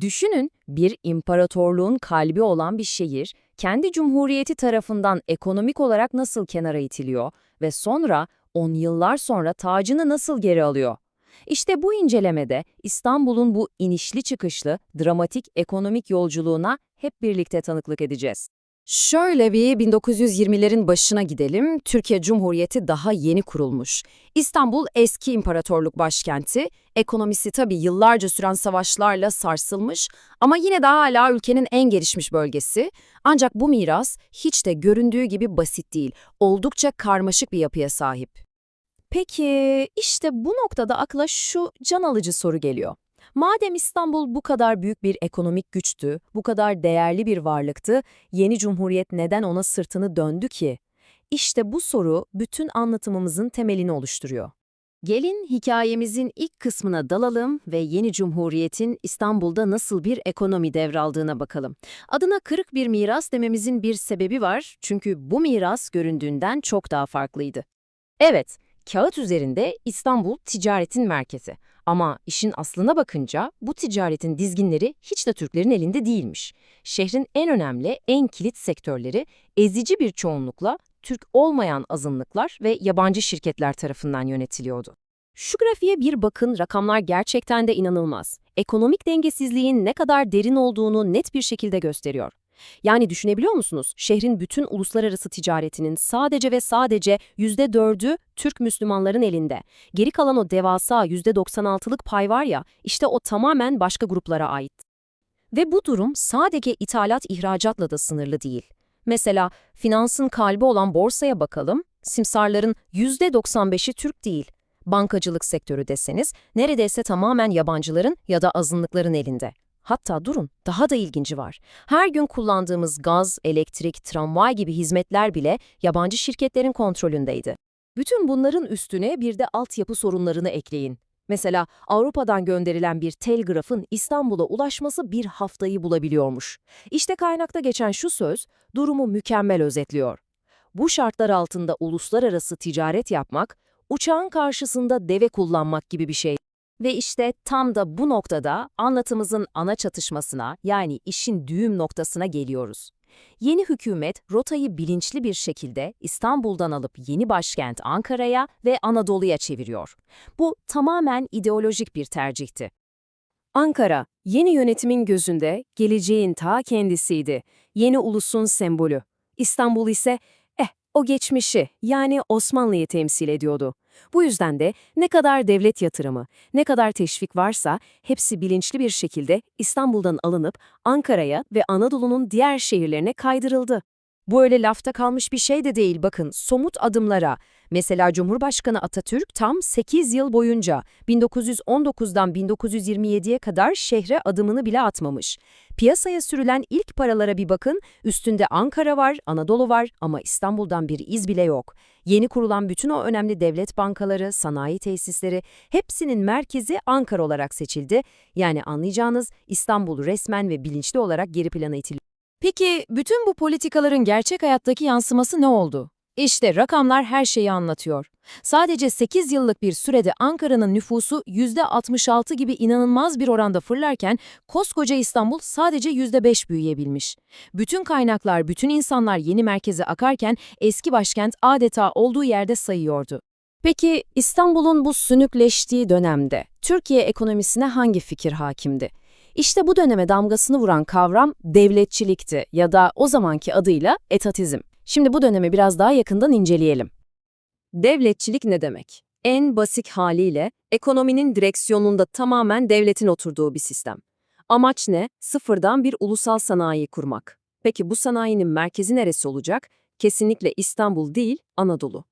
Düşünün bir imparatorluğun kalbi olan bir şehir, kendi cumhuriyeti tarafından ekonomik olarak nasıl kenara itiliyor ve sonra on yıllar sonra tacını nasıl geri alıyor? İşte bu incelemede İstanbul'un bu inişli çıkışlı, dramatik ekonomik yolculuğuna hep birlikte tanıklık edeceğiz. Şöyle bir 1920'lerin başına gidelim. Türkiye Cumhuriyeti daha yeni kurulmuş. İstanbul eski imparatorluk başkenti. Ekonomisi tabii yıllarca süren savaşlarla sarsılmış ama yine de hala ülkenin en gelişmiş bölgesi. Ancak bu miras hiç de göründüğü gibi basit değil. Oldukça karmaşık bir yapıya sahip. Peki işte bu noktada akla şu can alıcı soru geliyor. Madem İstanbul bu kadar büyük bir ekonomik güçtü, bu kadar değerli bir varlıktı, yeni cumhuriyet neden ona sırtını döndü ki? İşte bu soru bütün anlatımımızın temelini oluşturuyor. Gelin hikayemizin ilk kısmına dalalım ve yeni cumhuriyetin İstanbul'da nasıl bir ekonomi devraldığına bakalım. Adına kırık bir miras dememizin bir sebebi var çünkü bu miras göründüğünden çok daha farklıydı. Evet, kağıt üzerinde İstanbul ticaretin merkezi. Ama işin aslına bakınca bu ticaretin dizginleri hiç de Türklerin elinde değilmiş. Şehrin en önemli, en kilit sektörleri ezici bir çoğunlukla Türk olmayan azınlıklar ve yabancı şirketler tarafından yönetiliyordu. Şu grafiğe bir bakın, rakamlar gerçekten de inanılmaz. Ekonomik dengesizliğin ne kadar derin olduğunu net bir şekilde gösteriyor. Yani düşünebiliyor musunuz? Şehrin bütün uluslararası ticaretinin sadece ve sadece %4'ü Türk Müslümanların elinde. Geri kalan o devasa %96'lık pay var ya, işte o tamamen başka gruplara ait. Ve bu durum sadece ithalat ihracatla da sınırlı değil. Mesela finansın kalbi olan borsaya bakalım, simsarların %95'i Türk değil. Bankacılık sektörü deseniz neredeyse tamamen yabancıların ya da azınlıkların elinde. Hatta durun, daha da ilginci var. Her gün kullandığımız gaz, elektrik, tramvay gibi hizmetler bile yabancı şirketlerin kontrolündeydi. Bütün bunların üstüne bir de altyapı sorunlarını ekleyin. Mesela Avrupa'dan gönderilen bir telgrafın İstanbul'a ulaşması bir haftayı bulabiliyormuş. İşte kaynakta geçen şu söz, durumu mükemmel özetliyor. Bu şartlar altında uluslararası ticaret yapmak, uçağın karşısında deve kullanmak gibi bir şey. Ve işte tam da bu noktada anlatımızın ana çatışmasına yani işin düğüm noktasına geliyoruz. Yeni hükümet rotayı bilinçli bir şekilde İstanbul'dan alıp yeni başkent Ankara'ya ve Anadolu'ya çeviriyor. Bu tamamen ideolojik bir tercihti. Ankara, yeni yönetimin gözünde geleceğin ta kendisiydi. Yeni ulusun sembolü. İstanbul ise o geçmişi yani Osmanlı'yı temsil ediyordu. Bu yüzden de ne kadar devlet yatırımı, ne kadar teşvik varsa hepsi bilinçli bir şekilde İstanbul'dan alınıp Ankara'ya ve Anadolu'nun diğer şehirlerine kaydırıldı. Bu öyle lafta kalmış bir şey de değil bakın, somut adımlara. Mesela Cumhurbaşkanı Atatürk tam 8 yıl boyunca 1919'dan 1927'ye kadar şehre adımını bile atmamış. Piyasaya sürülen ilk paralara bir bakın, üstünde Ankara var, Anadolu var ama İstanbul'dan bir iz bile yok. Yeni kurulan bütün o önemli devlet bankaları, sanayi tesisleri hepsinin merkezi Ankara olarak seçildi. Yani anlayacağınız İstanbul resmen ve bilinçli olarak geri plana itildi. Peki bütün bu politikaların gerçek hayattaki yansıması ne oldu? İşte rakamlar her şeyi anlatıyor. Sadece 8 yıllık bir sürede Ankara'nın nüfusu %66 gibi inanılmaz bir oranda fırlarken koskoca İstanbul sadece %5 büyüyebilmiş. Bütün kaynaklar, bütün insanlar yeni merkeze akarken eski başkent adeta olduğu yerde sayıyordu. Peki İstanbul'un bu sünükleştiği dönemde Türkiye ekonomisine hangi fikir hakimdi? İşte bu döneme damgasını vuran kavram devletçilikti ya da o zamanki adıyla etatizm. Şimdi bu dönemi biraz daha yakından inceleyelim. Devletçilik ne demek? En basit haliyle ekonominin direksiyonunda tamamen devletin oturduğu bir sistem. Amaç ne? Sıfırdan bir ulusal sanayi kurmak. Peki bu sanayinin merkezi neresi olacak? Kesinlikle İstanbul değil, Anadolu.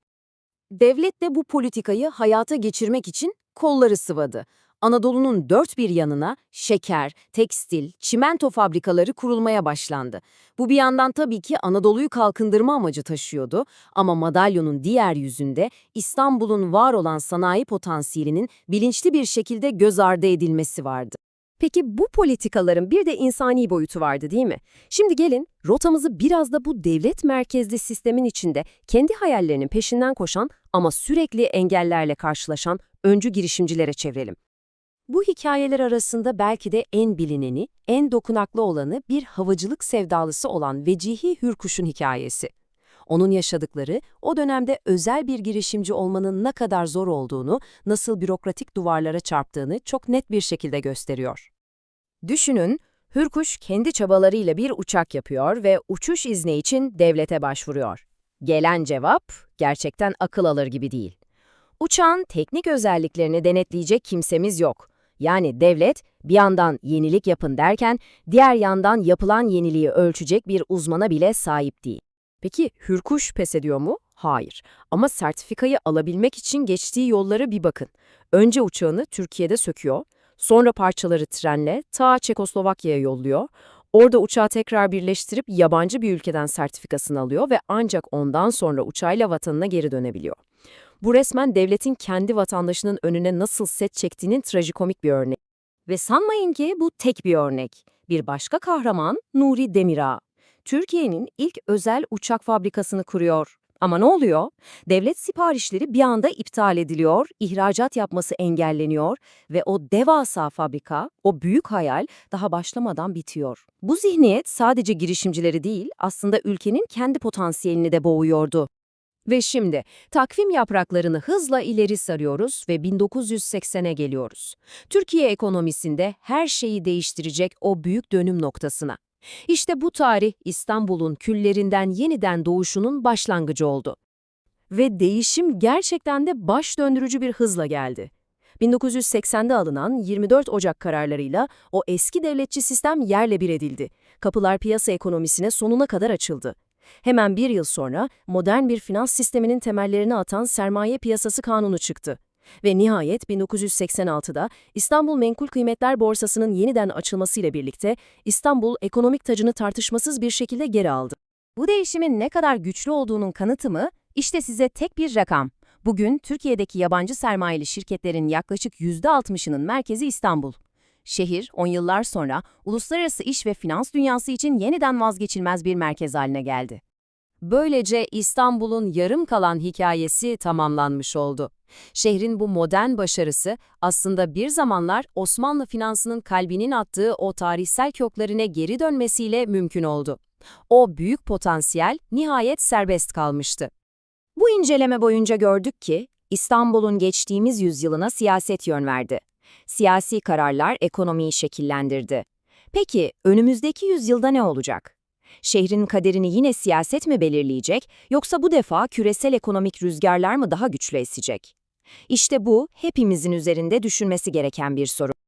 Devlet de bu politikayı hayata geçirmek için kolları sıvadı. Anadolu'nun dört bir yanına şeker, tekstil, çimento fabrikaları kurulmaya başlandı. Bu bir yandan tabii ki Anadolu'yu kalkındırma amacı taşıyordu ama madalyonun diğer yüzünde İstanbul'un var olan sanayi potansiyelinin bilinçli bir şekilde göz ardı edilmesi vardı. Peki bu politikaların bir de insani boyutu vardı değil mi? Şimdi gelin rotamızı biraz da bu devlet merkezli sistemin içinde kendi hayallerinin peşinden koşan ama sürekli engellerle karşılaşan öncü girişimcilere çevirelim. Bu hikayeler arasında belki de en bilineni, en dokunaklı olanı bir havacılık sevdalısı olan Vecihi Hürkuş'un hikayesi. Onun yaşadıkları, o dönemde özel bir girişimci olmanın ne kadar zor olduğunu, nasıl bürokratik duvarlara çarptığını çok net bir şekilde gösteriyor. Düşünün, Hürkuş kendi çabalarıyla bir uçak yapıyor ve uçuş izni için devlete başvuruyor. Gelen cevap gerçekten akıl alır gibi değil. Uçağın teknik özelliklerini denetleyecek kimsemiz yok. Yani devlet bir yandan yenilik yapın derken diğer yandan yapılan yeniliği ölçecek bir uzmana bile sahip değil. Peki Hürkuş pes ediyor mu? Hayır. Ama sertifikayı alabilmek için geçtiği yollara bir bakın. Önce uçağını Türkiye'de söküyor, sonra parçaları trenle ta Çekoslovakya'ya yolluyor. Orada uçağı tekrar birleştirip yabancı bir ülkeden sertifikasını alıyor ve ancak ondan sonra uçağıyla vatanına geri dönebiliyor. Bu resmen devletin kendi vatandaşının önüne nasıl set çektiğinin trajikomik bir örnek. Ve sanmayın ki bu tek bir örnek. Bir başka kahraman Nuri Demirağ. Türkiye'nin ilk özel uçak fabrikasını kuruyor. Ama ne oluyor? Devlet siparişleri bir anda iptal ediliyor, ihracat yapması engelleniyor ve o devasa fabrika, o büyük hayal daha başlamadan bitiyor. Bu zihniyet sadece girişimcileri değil, aslında ülkenin kendi potansiyelini de boğuyordu. Ve şimdi takvim yapraklarını hızla ileri sarıyoruz ve 1980'e geliyoruz. Türkiye ekonomisinde her şeyi değiştirecek o büyük dönüm noktasına. İşte bu tarih İstanbul'un küllerinden yeniden doğuşunun başlangıcı oldu. Ve değişim gerçekten de baş döndürücü bir hızla geldi. 1980'de alınan 24 Ocak kararlarıyla o eski devletçi sistem yerle bir edildi. Kapılar piyasa ekonomisine sonuna kadar açıldı. Hemen bir yıl sonra modern bir finans sisteminin temellerini atan sermaye piyasası kanunu çıktı. Ve nihayet 1986'da İstanbul Menkul Kıymetler Borsası'nın yeniden açılmasıyla birlikte İstanbul ekonomik tacını tartışmasız bir şekilde geri aldı. Bu değişimin ne kadar güçlü olduğunun kanıtı mı? İşte size tek bir rakam. Bugün Türkiye'deki yabancı sermayeli şirketlerin yaklaşık %60'ının merkezi İstanbul. Şehir, on yıllar sonra uluslararası iş ve finans dünyası için yeniden vazgeçilmez bir merkez haline geldi. Böylece İstanbul'un yarım kalan hikayesi tamamlanmış oldu. Şehrin bu modern başarısı aslında bir zamanlar Osmanlı finansının kalbinin attığı o tarihsel köklerine geri dönmesiyle mümkün oldu. O büyük potansiyel nihayet serbest kalmıştı. Bu inceleme boyunca gördük ki İstanbul'un geçtiğimiz yüzyılına siyaset yön verdi. Siyasi kararlar ekonomiyi şekillendirdi. Peki önümüzdeki yüzyılda ne olacak? Şehrin kaderini yine siyaset mi belirleyecek yoksa bu defa küresel ekonomik rüzgarlar mı daha güçlü esecek? İşte bu hepimizin üzerinde düşünmesi gereken bir soru.